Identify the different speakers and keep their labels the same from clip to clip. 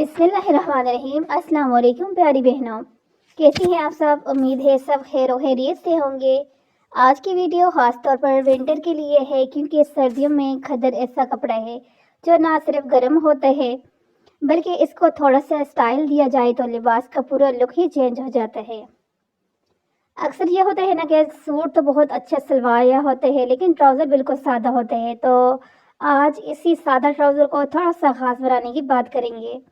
Speaker 1: بسم اللہ الرحمن الرحیم۔ السلام علیکم پیاری بہنوں۔ کیسی ہیں آپ سب؟ امید ہے سب خیر و خیریت سے ہوں گے۔ آج کی ویڈیو خاص طور پر ونٹر کے لیے ہے، کیونکہ سردیوں میں کھدر ایسا کپڑا ہے جو نہ صرف گرم ہوتا ہے، بلکہ اس کو تھوڑا سا اسٹائل دیا جائے تو لباس کا پورا لک ہی چینج ہو جاتا ہے۔ اکثر یہ ہوتا ہے نا کہ سوٹ تو بہت اچھا سلوایا ہوتا ہے، لیکن ٹراؤزر بالکل سادہ ہوتا ہے۔ تو آج اسی سادہ ٹراؤزر کو تھوڑا سا خاص بنانے کی بات کریں گے۔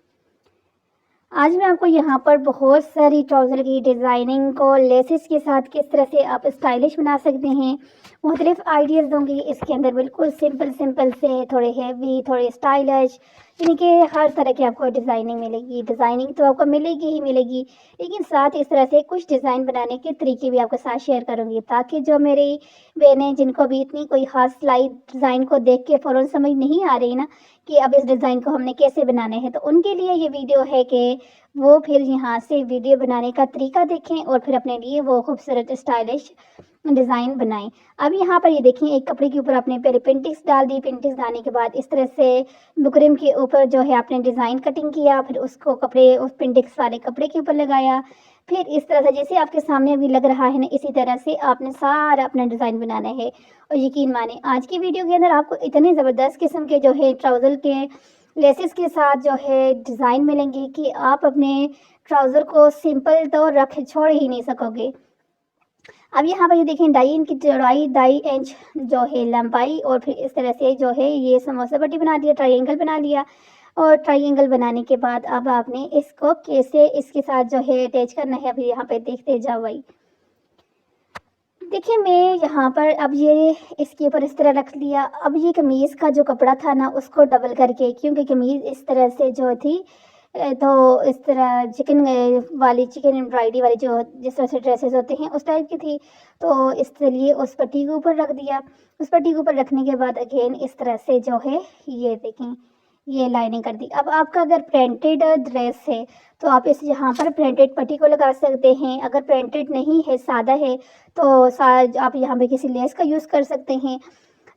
Speaker 1: آج میں آپ کو یہاں پر بہت ساری ٹراؤزر کی ڈیزائننگ کو لیسز کے ساتھ کس طرح سے آپ اسٹائلش بنا سکتے ہیں، مختلف آئیڈیاز دوں گی۔ اس کے اندر بالکل سمپل سمپل سے، تھوڑے ہیوی تھوڑے اسٹائلش یعنی کہ ہر طرح کی آپ کو ڈیزائننگ ملے گی ڈیزائننگ تو آپ کو ملے گی ہی ملے گی، لیکن ساتھ اس طرح سے کچھ ڈیزائن بنانے کے طریقے بھی آپ کے ساتھ شیئر کروں گی تاکہ جو میری بہنیں جن کو بھی اتنی کوئی خاص سلائی ڈیزائن کو دیکھ کے فوراً سمجھ نہیں آ رہی نا کہ اب اس ڈیزائن کو ہم نے کیسے بنانے ہیں، تو ان کے لیے یہ ویڈیو ہے کہ وہ پھر یہاں سے ویڈیو بنانے کا طریقہ دیکھیں اور پھر اپنے لیے وہ خوبصورت اسٹائلش ڈیزائن بنائیں۔ اب یہاں پر یہ دیکھیں، ایک کپڑے کے اوپر آپ نے پہلے پینٹکس ڈال دی۔ پینٹکس ڈالنے کے بعد اس طرح سے بکرم کے اوپر جو ہے آپ نے ڈیزائن کٹنگ کیا، پھر اس کو کپڑے، اس پینٹکس والے کپڑے کے اوپر لگایا۔ پھر اس طرح سے جیسے آپ کے سامنے ابھی لگ رہا ہے نا، اسی طرح سے آپ نے سارا اپنا ڈیزائن بنانا ہے۔ اور یقین مانیں، آج کی ویڈیو کے اندر آپ کو اتنے زبردست قسم کے جو ہے ٹراؤزر کے لیسز کے ساتھ جو ہے ڈیزائن ملیں گے کہ آپ اپنے ٹراؤزر کو سمپل تو رکھ چھوڑ ہی نہیں سکو گے۔ اب یہاں پر یہ دیکھیں ڈائی ان کی چوڑائی ڈائی انچ جو ہے لمبائی اور پھر اس طرح سے جو ہے یہ سموسہ پٹی بنا دیا ٹرائی اینگل بنا لیا اور ٹرائی اینگل بنانے کے بعد اب آپ نے اس کو کیسے اس کے ساتھ جو ہے اٹیچ کرنا ہے، اب یہاں پہ دیکھتے جاؤ بھائی۔ دیکھیں میں یہاں پر اب یہ اس کے اوپر اس طرح رکھ لیا۔ اب یہ قمیض کا جو کپڑا تھا نا، اس کو ڈبل کر کے، کیونکہ قمیض اس طرح سے جو تھی تو اس طرح چکن والی چکن امبرائڈری والی جو جس طرح سے ڈریسز ہوتے ہیں، اس ٹائپ کی تھی۔ تو اس لیے اس پٹی کے اوپر رکھ دیا۔ اس پٹی کے اوپر رکھنے کے بعد اگین اس طرح سے جو ہے، یہ دیکھیں۔ یہ لائننگ کر دی۔ اب آپ کا اگر پرنٹڈ ڈریس ہے تو آپ اس یہاں پر پرنٹڈ پٹی کو لگا سکتے ہیں۔ اگر پرنٹڈ نہیں ہے، سادہ ہے، تو آپ یہاں پہ کسی لیس کا یوز کر سکتے ہیں۔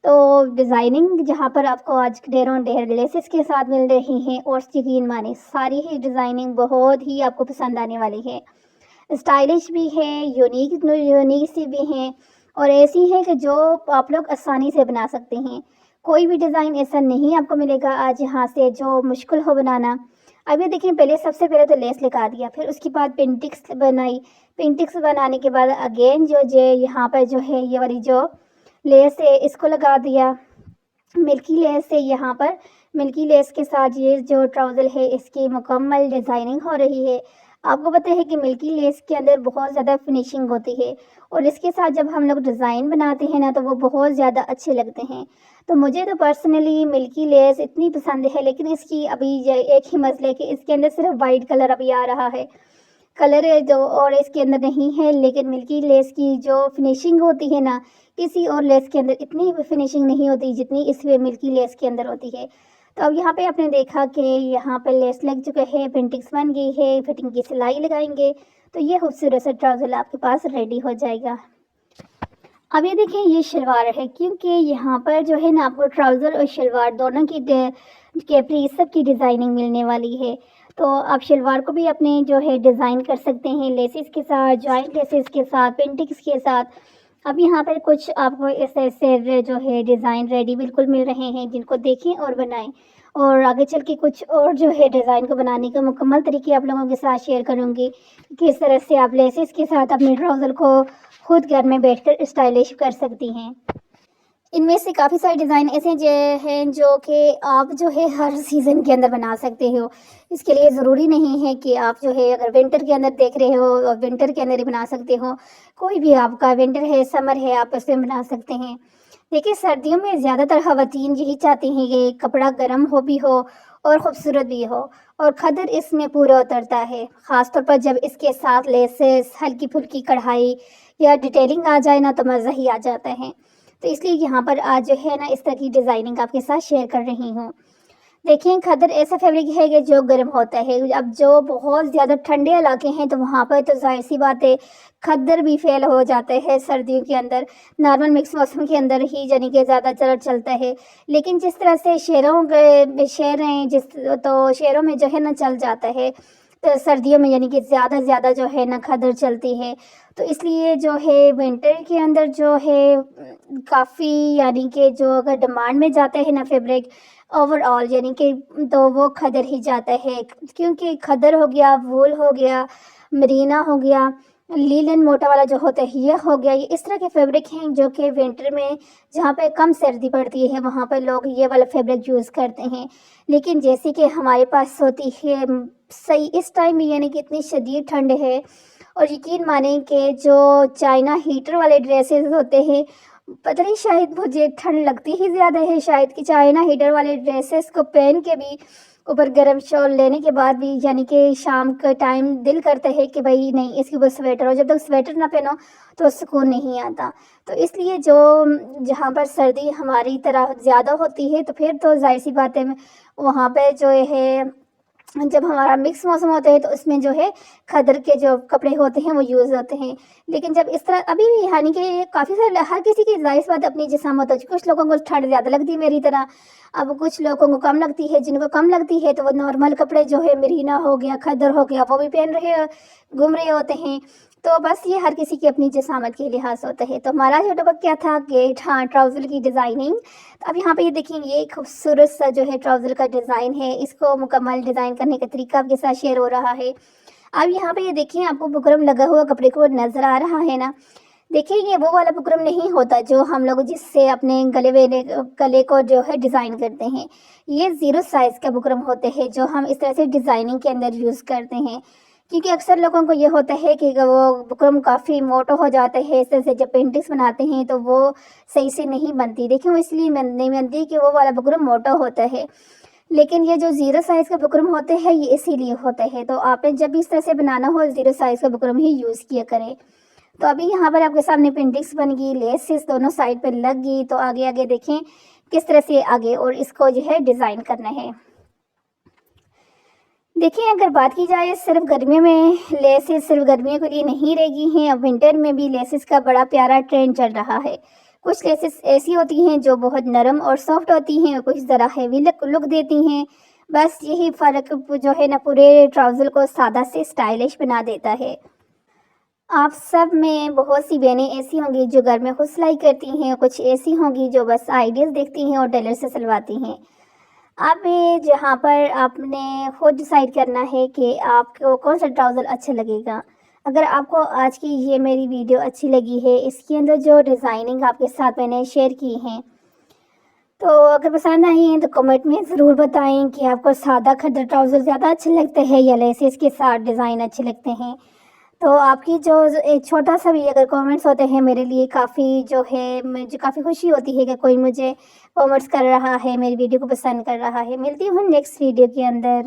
Speaker 1: تو ڈیزائننگ جہاں پر آپ کو آج ڈیروں ڈیر لیسز کے ساتھ مل رہی ہیں، اور یقین مانے ساری ہی ڈیزائننگ بہت ہی آپ کو پسند آنے والی ہے۔ اسٹائلش بھی ہے یونیک یونیک سی بھی ہیں، اور ایسی ہے کہ جو آپ لوگ آسانی سے بنا سکتے ہیں۔ کوئی بھی ڈیزائن ایسا نہیں آپ کو ملے گا آج یہاں سے جو مشکل ہو بنانا۔ اب یہ دیکھیں، پہلے سب سے پہلے تو لیس لگا دیا، پھر اس کے بعد پینٹکس بنائی۔ پینٹکس بنانے کے بعد اگین جو جو یہاں پر جو ہے، یہ والی جو لیس ہے، اس کو لگا دیا۔ ملکی لیس ہے یہاں پر۔ ملکی لیس کے ساتھ یہ جو ٹراؤزر ہے، اس کی مکمل ڈیزائننگ ہو رہی ہے۔ آپ کو پتہ ہے کہ ملکی لیس کے اندر بہت زیادہ فنیشنگ ہوتی ہے اور اس کے ساتھ جب ہم لوگ ڈیزائن بناتے ہیں نا تو وہ بہت زیادہ اچھے لگتے ہیں۔ تو مجھے تو پرسنلی ملکی لیس اتنی پسند ہے لیکن اس کی ابھی ایک ہی مسئلہ ہے کہ اس کے اندر صرف وائٹ کلر ابھی آ رہا ہے۔ کلر جو اور اس کے اندر نہیں ہے لیکن ملکی لیس کی جو فنیشنگ ہوتی ہے نا کسی اور لیس کے اندر اتنی فنیشنگ نہیں ہوتی جتنی اس میں ملکی لیس کے اندر ہوتی ہے۔ تو اب یہاں پہ آپ نے دیکھا کہ یہاں پہ لیس لگ چکے ہے پینٹنگس بن گئی ہے فٹنگ کی سلائی لگائیں گے، تو یہ خوبصورت سا ٹراؤزر آپ کے پاس ریڈی ہو جائے گا۔ اب یہ دیکھیں، یہ شلوار ہے، کیونکہ یہاں پر جو ہے نا آپ کو ٹراؤزر اور شلوار دونوں کی کیپری سب کی ڈیزائننگ ملنے والی ہے۔ تو آپ شلوار کو بھی اپنے جو ہے ڈیزائن کر سکتے ہیں، لیسز کے ساتھ جوائنٹ لیسز کے ساتھ پینٹنگس کے ساتھ۔ اب یہاں پر کچھ آپ کو ایسے ایسے جو ہے ڈیزائن ریڈی بالکل مل رہے ہیں، جن کو دیکھیں اور بنائیں۔ اور آگے چل کے کچھ اور جو ہے ڈیزائن کو بنانے کا مکمل طریقے آپ لوگوں کے ساتھ شیئر کروں گی۔ کس طرح سے آپ لیسز کے ساتھ اپنے ٹراؤزر کو خود گھر میں بیٹھ کر اسٹائلش کر سکتی ہیں۔ ان میں سے کافی سارے ڈیزائن ایسے جو ہیں جو کہ آپ جو ہے ہر سیزن کے اندر بنا سکتے ہو۔ اس کے لیے ضروری نہیں ہے کہ آپ جو ہے اگر ونٹر کے اندر دیکھ رہے ہو اور ونٹر کے اندر ہی بنا سکتے ہو۔ کوئی بھی آپ کا ونٹر ہے سمر ہے، آپ اس میں بنا سکتے ہیں۔ دیکھیے، سردیوں میں زیادہ تر خواتین یہی چاہتی ہیں کہ کپڑا گرم ہو بھی ہو اور خوبصورت بھی ہو اور کھدر اس میں پورا اترتا ہے۔ خاص طور پر جب اس کے ساتھ لیسز ہلکی پھلکی کڑھائی یا ڈیٹیلنگ آ جائے نا تو مزہ ہی آ جاتا ہے۔ تو اس لیے یہاں پر آج جو ہے نا اس طرح کی ڈیزائننگ آپ کے ساتھ شیئر کر رہی ہوں۔ دیکھیں کھدر ایسا فیبرک ہے کہ جو گرم ہوتا ہے۔ اب جو بہت زیادہ ٹھنڈے علاقے ہیں تو وہاں پر تو ظاہر سی بات ہے کھدر بھی فیل ہو جاتے ہیں سردیوں کے اندر۔ نارمل مکس موسم کے اندر ہی یعنی کہ زیادہ چل چلتا ہے۔ لیکن جس طرح سے شہروں کے شہر ہیں، جس تو شہروں میں جو ہے نا چل جاتا ہے۔ سردیوں میں یعنی کہ زیادہ سے زیادہ جو ہے نا کھدر چلتی ہے۔ تو اس لیے جو ہے ونٹر کے اندر جو ہے کافی یعنی کہ جو اگر ڈیمانڈ میں جاتا ہے نا فیبرک اوور آل یعنی کہ تو وہ کھدر ہی جاتا ہے۔ کیونکہ کھدر ہو گیا وول ہو گیا مرینا ہو گیا لیلن موٹا والا جو ہوتا ہے، یہ ہو گیا۔ یہ اس طرح کے فیبرک ہیں جو کہ ونٹر میں جہاں پہ کم سردی پڑتی ہے، وہاں پہ لوگ یہ والا فیبرک یوز کرتے ہیں۔ لیکن جیسے کہ ہمارے پاس ہوتی ہے صحیح، اس ٹائم میں یعنی کہ اتنی شدید ٹھنڈ ہے اور یقین مانیں کہ جو چائنا ہیٹر والے ڈریسز ہوتے ہیں، پتہ نہیں شاید مجھے ٹھنڈ لگتی ہی زیادہ ہے۔ شاید کہ چائنا ہیٹر والے ڈریسز کو پہن کے بھی اوپر گرم شال لینے کے بعد بھی یعنی کہ شام کا ٹائم دل کرتا ہے کہ بھائی نہیں، اس کے اوپر سویٹر ہو۔ جب تک سویٹر نہ پہنو تو سکون نہیں آتا۔ تو اس لیے جو جہاں پر سردی ہماری طرح زیادہ ہوتی ہے تو پھر تو ظاہر سی بات ہے، وہاں پہ جو ہے جب ہمارا مکس موسم ہوتا ہے تو اس میں جو ہے کھدر کے جو کپڑے ہوتے ہیں وہ یوز ہوتے ہیں۔ لیکن جب اس طرح ابھی بھی یعنی کہ کافی سارے ہر کسی کی ظاہر بات اپنی جسم ہوتا ہے کچھ لوگوں کو ٹھنڈ زیادہ لگتی ہے میری طرح۔ اب کچھ لوگوں کو کم لگتی ہے، جن کو کم لگتی ہے تو وہ نارمل کپڑے جو ہے مرینا ہو گیا، کھدر ہو گیا، وہ بھی پہن رہے گھوم رہے ہوتے ہیں۔ تو بس یہ ہر کسی کی اپنی جسامت کے لحاظ ہوتا ہے۔ تو ہمارا جو ٹبک کیا تھا کہ ہاں ٹراؤزر کی ڈیزائننگ۔ تو اب یہاں پہ یہ دیکھیں یہ خوبصورت سا جو ہے ٹراؤزر کا ڈیزائن ہے۔ اس کو مکمل ڈیزائن کرنے کا طریقہ آپ کے ساتھ شیئر ہو رہا ہے۔ اب یہاں پہ یہ دیکھیں، آپ کو بکرم لگا ہوا کپڑے کو نظر آ رہا ہے نا۔ دیکھیں، یہ وہ والا بکرم نہیں ہوتا جو ہم لوگ جس سے اپنے گلے ویلے، گلے کو جو ہے ڈیزائن کرتے ہیں۔ یہ زیرو سائز کا بکرم ہوتے ہیں جو ہم اس طرح سے ڈیزائننگ کے اندر یوز کرتے ہیں۔ کیونکہ اکثر لوگوں کو یہ ہوتا ہے کہ وہ بکرم کافی موٹو ہو جاتا ہے، اس طرح سے جب پینٹنگس بناتے ہیں تو وہ صحیح سے نہیں بنتی۔ دیکھیں، وہ اس لیے نہیں بنتی کہ وہ والا بکرم موٹا ہوتا ہے۔ لیکن یہ جو زیرو سائز کا بکرم ہوتے ہیں یہ اسی لیے ہوتا ہے۔ تو آپ نے جب بھی اس طرح سے بنانا ہو زیرو سائز کا بکرم ہی یوز کیا کریں۔ تو ابھی یہاں پر آپ کے سامنے پینٹنگس بن گئی لیسز دونوں سائڈ پہ لگ گئی۔ تو آگے آگے دیکھیں کس طرح سے آگے اور اس کو جو ہے ڈیزائن کرنا ہے۔ دیکھیں، اگر بات کی جائے صرف گرمیوں میں، لیسز صرف گرمیوں کے لیے نہیں رہ گئی ہیں، اب ونٹر میں بھی لیسز کا بڑا پیارا ٹرینڈ چل رہا ہے۔ کچھ لیسز ایسی ہوتی ہیں جو بہت نرم اور سافٹ ہوتی ہیں، اور کچھ ذرا ہیوی لک دیتی ہیں۔ بس یہی فرق جو ہے نا، پورے ٹراؤزر کو سادہ سے اسٹائلش بنا دیتا ہے۔ آپ سب میں بہت سی بہنیں ایسی ہوں گی جو گھر میں خود سلائی کرتی ہیں، کچھ ایسی ہوں گی جو بس آئیڈیز دیکھتی ہیں اور ٹیلر سے سلواتی ہیں۔ اب جہاں پر آپ نے خود ڈیسائیڈ کرنا ہے کہ آپ کو کون سا ٹراؤزر اچھا لگے گا۔ اگر آپ کو آج کی یہ میری ویڈیو اچھی لگی ہے، اس کے اندر جو ڈیزائننگ آپ کے ساتھ میں نے شیئر کی ہیں، تو اگر پسند آئی ہیں تو کمنٹ میں ضرور بتائیں کہ آپ کو سادہ کھدر ٹراؤزر زیادہ اچھا اچھے لگتے ہیں یا لیسز کے ساتھ ڈیزائن اچھے لگتے ہیں۔ تو آپ کی جو ایک چھوٹا سا بھی اگر کامنٹس ہوتے ہیں میرے لیے کافی جو ہے، مجھے کافی خوشی ہوتی ہے کہ کوئی مجھے کامنٹس کر رہا ہے، میری ویڈیو کو پسند کر رہا ہے۔ ملتی ہوں نیکسٹ ویڈیو کے اندر۔